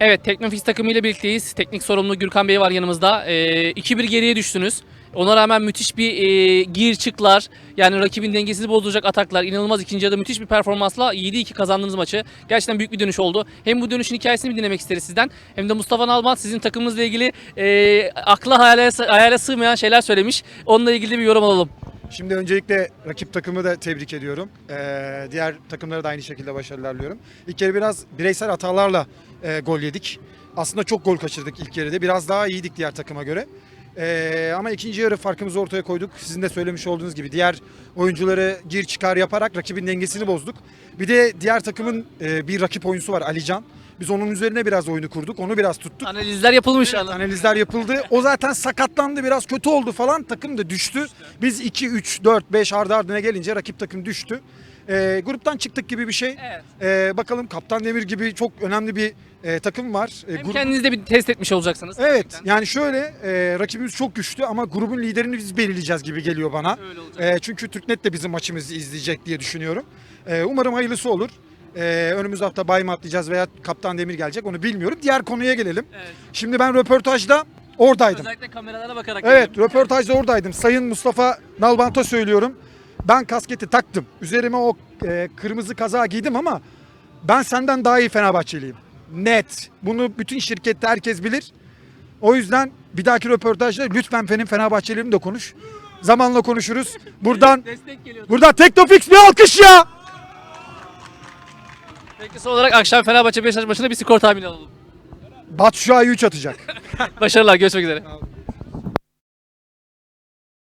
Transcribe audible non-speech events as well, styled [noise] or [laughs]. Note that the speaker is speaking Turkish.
Evet Teknofix takımıyla birlikteyiz. Teknik sorumlu Gürkan Bey var yanımızda. Ee, 2-1 geriye düştünüz. Ona rağmen müthiş bir e, gir çıklar yani rakibin dengesini bozacak ataklar inanılmaz ikinci yarıda müthiş bir performansla 7-2 kazandığınız maçı. Gerçekten büyük bir dönüş oldu. Hem bu dönüşün hikayesini dinlemek isteriz sizden hem de Mustafa Nalban sizin takımınızla ilgili e, akla hayale, hayale sığmayan şeyler söylemiş. Onunla ilgili bir yorum alalım. Şimdi öncelikle rakip takımı da tebrik ediyorum. Ee, diğer takımlara da aynı şekilde başarılar diliyorum. İlk kere biraz bireysel hatalarla e, gol yedik. Aslında çok gol kaçırdık ilk yarıda. Biraz daha iyiydik diğer takıma göre. Ee, ama ikinci yarı farkımızı ortaya koyduk. Sizin de söylemiş olduğunuz gibi diğer oyuncuları gir çıkar yaparak rakibin dengesini bozduk. Bir de diğer takımın e, bir rakip oyuncusu var Alican. Biz onun üzerine biraz oyunu kurduk. Onu biraz tuttuk. Analizler yapılmış. Evet, analizler yapıldı. O zaten sakatlandı biraz kötü oldu falan. Takım da düştü. Biz 2, 3, 4, 5 ardı ardına gelince rakip takım düştü. Ee, gruptan çıktık gibi bir şey. Evet. Ee, bakalım Kaptan Demir gibi çok önemli bir e, takım var. Ee, Hem grup- kendinizi de bir test etmiş olacaksınız. Evet Gerçekten. yani şöyle e, rakibimiz çok güçlü ama grubun liderini biz belirleyeceğiz gibi geliyor bana. E, çünkü Türknet de bizim maçımızı izleyecek diye düşünüyorum. E, umarım hayırlısı olur. E, önümüz hafta bay mı atlayacağız veya Kaptan Demir gelecek onu bilmiyorum. Diğer konuya gelelim. Evet. Şimdi ben röportajda oradaydım. Özellikle kameralara bakarak. Evet geliyorum. röportajda oradaydım. Sayın Mustafa Nalbant'a söylüyorum. Ben kasketi taktım. Üzerime o e, kırmızı kazağı giydim ama ben senden daha iyi Fenerbahçeliyim. Net. Bunu bütün şirkette herkes bilir. O yüzden bir dahaki röportajda lütfen benim Fenerbahçeliğimi de konuş. Zamanla konuşuruz. Buradan Destek geliyor. buradan Teknofix bir alkış ya. Peki son olarak akşam Fenerbahçe Beşiktaş maçında bir skor tahmini alalım. Batshuayi 3 atacak. [laughs] Başarılar görüşmek üzere.